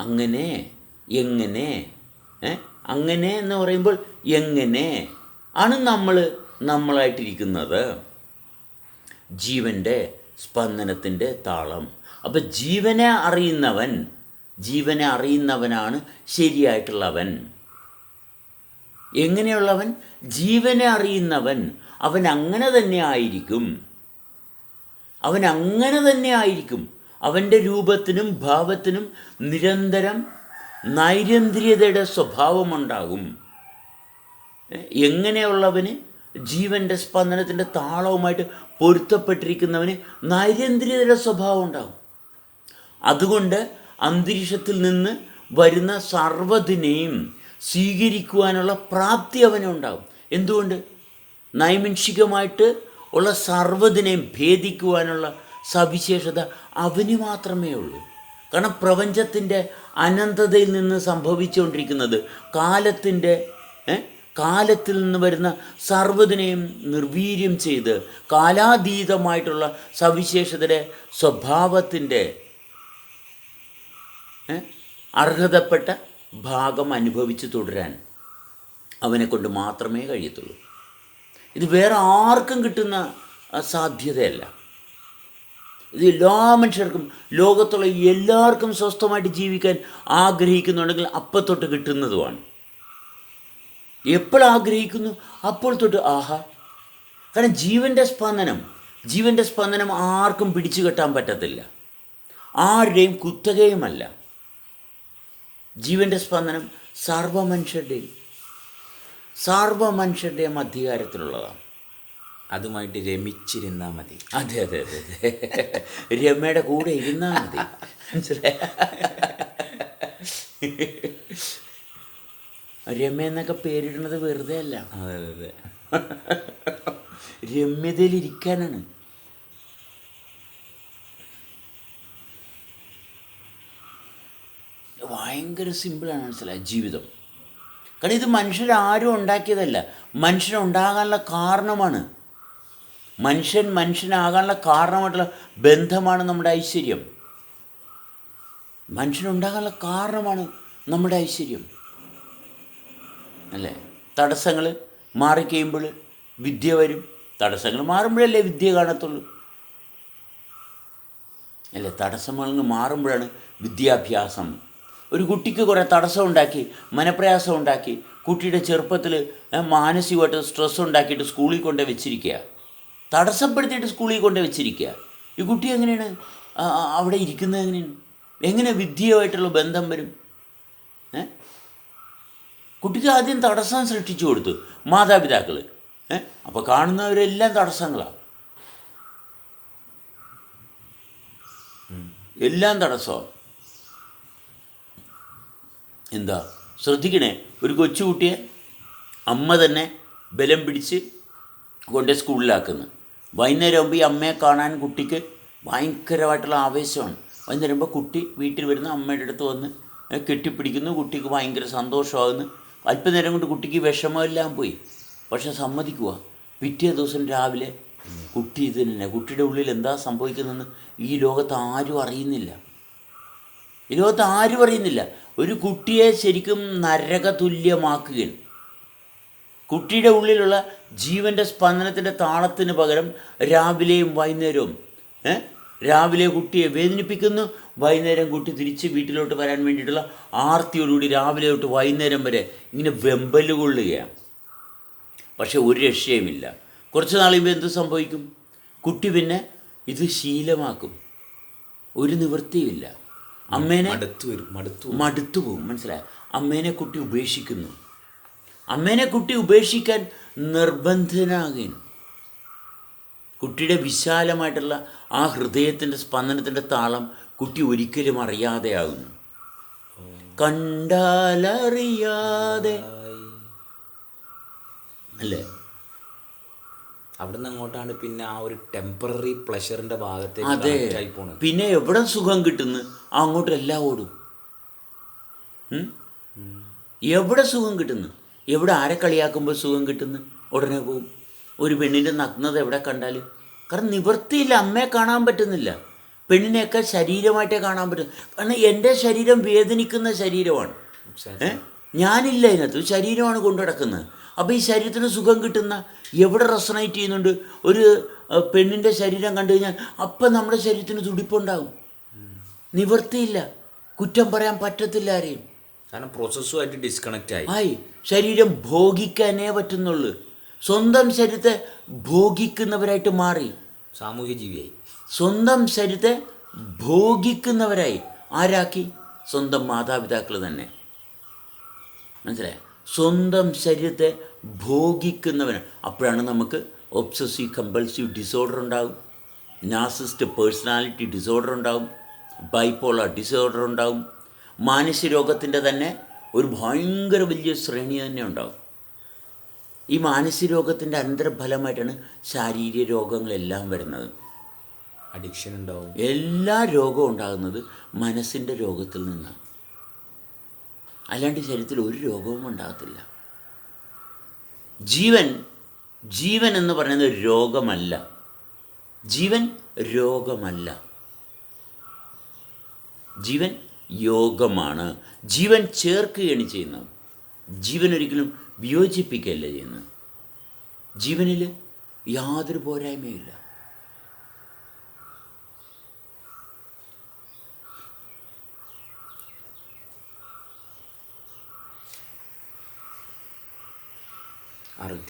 അങ്ങനെ എങ്ങനെ അങ്ങനെ എന്ന് പറയുമ്പോൾ എങ്ങനെ ആണ് നമ്മൾ നമ്മളായിട്ടിരിക്കുന്നത്. ജീവന്റെ സ്പന്ദനത്തിന്റെ താളം. അപ്പം ജീവനെ അറിയുന്നവൻ ജീവനെ അറിയുന്നവനാണ് ശരിയായിട്ടുള്ളവൻ. എങ്ങനെയുള്ളവൻ? ജീവനെ അറിയുന്നവൻ. അവൻ അങ്ങനെ തന്നെ ആയിരിക്കും. അവൻ അങ്ങനെ തന്നെ ആയിരിക്കും. അവന്റെ രൂപത്തിനും ഭാവത്തിനും നിരന്തരം നൈരന്തര്യതയുടെ സ്വഭാവമുണ്ടാകും. എങ്ങനെയുള്ളവന് ജീവന്റെ സ്പന്ദനത്തിന്റെ താളവുമായിട്ട് പൊരുത്തപ്പെട്ടിരിക്കുന്നവന് നൈരന്തര്യതയുടെ സ്വഭാവം ഉണ്ടാകും അതുകൊണ്ട് അന്തരീക്ഷത്തിൽ നിന്ന് വരുന്ന സർവതിനെയും സ്വീകരിക്കുവാനുള്ള പ്രാപ്തി അവനുണ്ടാകും. എന്തുകൊണ്ട്? നൈമിൻഷികമായിട്ട് ഉള്ള സർവതിനെയും ഭേദിക്കുവാനുള്ള സവിശേഷത അവന് മാത്രമേ ഉള്ളൂ. കാരണം പ്രപഞ്ചത്തിന്റെ അനന്തതയിൽ നിന്ന് സംഭവിച്ചുകൊണ്ടിരിക്കുന്നത് കാലത്തിന്റെ കാലത്തിൽ നിന്ന് വരുന്ന സർവതിനെയും നിർവീര്യം ചെയ്ത് കാലാതീതമായിട്ടുള്ള സവിശേഷതയുടെ സ്വഭാവത്തിന്റെ അർഹതപ്പെട്ട ഭാഗം അനുഭവിച്ച് തുടരാൻ അവനെ കൊണ്ട് മാത്രമേ കഴിയത്തുള്ളൂ. ഇത് വേറെ ആർക്കും കിട്ടുന്ന സാധ്യതയല്ല. ഇത് എല്ലാ മനുഷ്യർക്കും ലോകത്തുള്ള എല്ലാവർക്കും സ്വസ്ഥമായിട്ട് ജീവിക്കാൻ ആഗ്രഹിക്കുന്നുണ്ടെങ്കിൽ അപ്പം തൊട്ട് കിട്ടുന്നതുമാണ്. എപ്പോൾ ആഗ്രഹിക്കുന്നു? അപ്പോൾ തൊട്ട് ആഹാ. കാരണം ജീവന്റെ സ്പന്ദനം ജീവന്റെ സ്പന്ദനം ആർക്കും പിടിച്ചു കെട്ടാൻ പറ്റത്തില്ല. ആരുടെയും കുത്തകയുമല്ല. ജീവന്റെ സ്പന്ദനം സർവ മനുഷ്യരുടെയും സർവ മനുഷ്യരുടെയും അധികാരത്തിലുള്ളതാണ്. അതുമായിട്ട് രമിച്ചിരുന്നാൽ മതി. അതെ അതെ അതെ അതെ. രമയുടെ കൂടെ ഇരുന്നാൽ മതി. മനസ്സിലായ? രമ എന്നൊക്കെ പേരിടുന്നത് വെറുതെ അല്ല. അതെ അതെ ഇരിക്കാനാണ്. ഭയങ്കര സിമ്പിളാണ് മനസ്സിലായത് ജീവിതം. കാരണം ഇത് മനുഷ്യരാരും ഉണ്ടാക്കിയതല്ല. മനുഷ്യനുണ്ടാകാനുള്ള കാരണമാണ് മനുഷ്യൻ മനുഷ്യനാകാനുള്ള കാരണമായിട്ടുള്ള ബന്ധമാണ് നമ്മുടെ ഐശ്വര്യം. മനുഷ്യനുണ്ടാകാനുള്ള കാരണമാണ് നമ്മുടെ ഐശ്വര്യം. അല്ലേ? തടസ്സങ്ങൾ മാറിക്കഴിയുമ്പോൾ വിദ്യ വരും. തടസ്സങ്ങൾ മാറുമ്പോഴല്ലേ വിദ്യ കാണത്തുള്ളൂ. അല്ലേ? തടസ്സങ്ങൾ മാറുമ്പോഴാണ് വിദ്യാഭ്യാസം. ഒരു കുട്ടിക്ക് കുറേ തടസ്സം ഉണ്ടാക്കി മനപ്രയാസം ഉണ്ടാക്കി കുട്ടിയുടെ ചെറുപ്പത്തിൽ മാനസികമായിട്ട് സ്ട്രെസ് ഉണ്ടാക്കിയിട്ട് സ്കൂളിൽ കൊണ്ട് വെച്ചിരിക്കുക. തടസ്സപ്പെടുത്തിയിട്ട് സ്കൂളിൽ കൊണ്ടു വെച്ചിരിക്കുക. ഈ കുട്ടി എങ്ങനെയാണ്? അവിടെ ഇരിക്കുന്നത് എങ്ങനെയാണ്? എങ്ങനെ വിദ്യയുമായിട്ടുള്ള ബന്ധം വരും? ഏ? കുട്ടിക്ക് ആദ്യം തടസ്സം സൃഷ്ടിച്ചു കൊടുത്തു മാതാപിതാക്കൾ ഏ? അപ്പോൾ കാണുന്നവരെല്ലാം തടസ്സങ്ങളാണ് എല്ലാം തടസ്സമാണ് എന്താ? ശ്രദ്ധിക്കണേ ഒരു കൊച്ചുകുട്ടിയെ അമ്മ തന്നെ ബലം പിടിച്ച് കൊണ്ട് സ്കൂളിലാക്കുന്നു. വൈകുന്നേരം ആകുമ്പോൾ ഈ അമ്മയെ കാണാൻ കുട്ടിക്ക് ഭയങ്കരമായിട്ടുള്ള ആവേശമാണ്. വൈകുന്നേരം ആകുമ്പോൾ കുട്ടി വീട്ടിൽ വരുന്ന അമ്മയുടെ അടുത്ത് വന്ന് കെട്ടിപ്പിടിക്കുന്നു കുട്ടിക്ക് ഭയങ്കര സന്തോഷമാകുന്നു. അല്പനേരം കൊണ്ട് കുട്ടിക്ക് വിഷമമെല്ലാം പോയി. പക്ഷെ സമ്മതിക്കുക പിറ്റേ ദിവസം രാവിലെ കുട്ടി ഇത് തന്നെ കുട്ടിയുടെ ഉള്ളിൽ എന്താ സംഭവിക്കുന്നതെന്ന് ഈ ലോകത്ത് ആരും അറിയുന്നില്ല. ഈ ലോകത്ത് ആരും അറിയുന്നില്ല. ഒരു കുട്ടിയെ ശരിക്കും നരക തുല്യമാക്കുകയാണ് കുട്ടിയുടെ ഉള്ളിലുള്ള ജീവന്റെ സ്പന്ദനത്തിന്റെ താളത്തിന് പകരം രാവിലെയും വൈകുന്നേരവും രാവിലെ കുട്ടിയെ വേദനിപ്പിക്കുന്നു വൈകുന്നേരം കുട്ടി തിരിച്ച് വീട്ടിലോട്ട് വരാൻ വേണ്ടിയിട്ടുള്ള ആർത്തിയോടുകൂടി രാവിലെ തൊട്ട് വൈകുന്നേരം വരെ ഇങ്ങനെ വെമ്പൽ കൊള്ളുകയാണ്. പക്ഷെ ഒരു രക്ഷയുമില്ല. കുറച്ച് നാൾ കഴിയുമ്പോൾ എന്ത് സംഭവിക്കും? കുട്ടി പിന്നെ ഇത് ശീലമാക്കും. ഒരു നിവൃത്തിയുമില്ല. അമ്മേനെ മടുത്തു വരും മടുത്തു മടുത്തു പോകും മനസ്സിലായ? അമ്മേനെ കുട്ടി ഉപേക്ഷിക്കുന്നു. അമ്മേനെ കുട്ടി ഉപേക്ഷിക്കാൻ നിർബന്ധനാകുന്നു കുട്ടിയുടെ വിശാലമായിട്ടുള്ള ആ ഹൃദയത്തിന്റെ സ്പന്ദനത്തിന്റെ താളം കുട്ടി ഒരിക്കലും അറിയാതെയാകുന്നു. കണ്ടാലറിയാതെ. അല്ലേ? അവിടുന്ന് അങ്ങോട്ടാണ് പിന്നെ ആ ഒരു ടെമ്പററി പ്ലഷറിന്റെ ഭാഗത്തെ അതെ. പിന്നെ എവിടെ സുഖം കിട്ടുന്നു? അങ്ങോട്ട് എല്ലാം ഓടും എവിടെ സുഖം കിട്ടുന്നു? എവിടെ ആരെ കളിയാക്കുമ്പോൾ സുഖം കിട്ടുന്നു? ഉടനെ പോകും. ഒരു പെണ്ണിന്റെ നഗ്നത എവിടെ കണ്ടാൽ കാരണം നിവൃത്തിയില്ല അമ്മയെ കാണാൻ പറ്റുന്നില്ല. പെണ്ണിനെയൊക്കെ ശരീരമായിട്ടേ കാണാൻ പറ്റും. കാരണം എന്റെ ശരീരം വേദനിക്കുന്ന ശരീരമാണ്. ഞാനില്ല അതിനകത്ത് ശരീരമാണ് കൊണ്ടു നടക്കുന്നത്. അപ്പോൾ ഈ ശരീരത്തിന് സുഖം കിട്ടുന്ന എവിടെ റെസണേറ്റ് ചെയ്യുന്നുണ്ട്? ഒരു പെണ്ണിന്റെ ശരീരം കണ്ടു കഴിഞ്ഞാൽ അപ്പം നമ്മുടെ ശരീരത്തിന് തുടിപ്പുണ്ടാകും. നിവൃത്തിയില്ല. കുറ്റം പറയാൻ പറ്റത്തില്ല ആരെയും. കാരണം പ്രോസസ്സുമായിട്ട് ഡിസ്കണക്റ്റ് ആയി. ആയി. ശരീരം ഭോഗിക്കാനേ പറ്റുന്നുള്ളൂ. സ്വന്തം ശരീരത്തെ ഭോഗിക്കുന്നവരായിട്ട് മാറി. സാമൂഹ്യ ജീവിയായി. സ്വന്തം ശരീരത്തെ ഭോഗിക്കുന്നവരായി. ആരാക്കി? സ്വന്തം മാതാപിതാക്കൾ തന്നെ. മനസ്സിലായ? സ്വന്തം ശരീരത്തെ ഭോഗിക്കുന്നവന് അപ്പോഴാണ് നമുക്ക് ഒബ്സസീവ് കമ്പൾസീവ് ഡിസോർഡർ ഉണ്ടാകും നാസിസ്റ്റ് പേഴ്സണാലിറ്റി ഡിസോർഡർ ഉണ്ടാകും ബൈപ്പോളർ ഡിസോർഡർ ഉണ്ടാകും മാനസിക രോഗത്തിന്റെ തന്നെ ഒരു ഭയങ്കര വലിയ ശ്രേണി തന്നെ ഉണ്ടാകും ഈ മാനസിക രോഗത്തിന്റെ അനന്തരഫലമായിട്ടാണ് ശാരീരിക രോഗങ്ങളെല്ലാം വരുന്നത്. അഡിക്ഷൻ ഉണ്ടാവും. എല്ലാ രോഗവും ഉണ്ടാകുന്നത് മനസ്സിന്റെ രോഗത്തിൽ നിന്നാണ്. അല്ലാണ്ട് ശരീരത്തിൽ ഒരു രോഗവും ഉണ്ടാകത്തില്ല. ജീവൻ ജീവൻ എന്ന് പറയുന്നത് രോഗമല്ല. ജീവൻ രോഗമല്ല. ജീവൻ യോഗമാണ്. ജീവൻ ചേർക്കുകയാണ് ചെയ്യുന്നത്. ജീവൻ ഒരിക്കലും വിയോജിപ്പിക്കുകയല്ല ചെയ്യുന്നത്. ജീവനിൽ യാതൊരു പോരായ്മയുമില്ല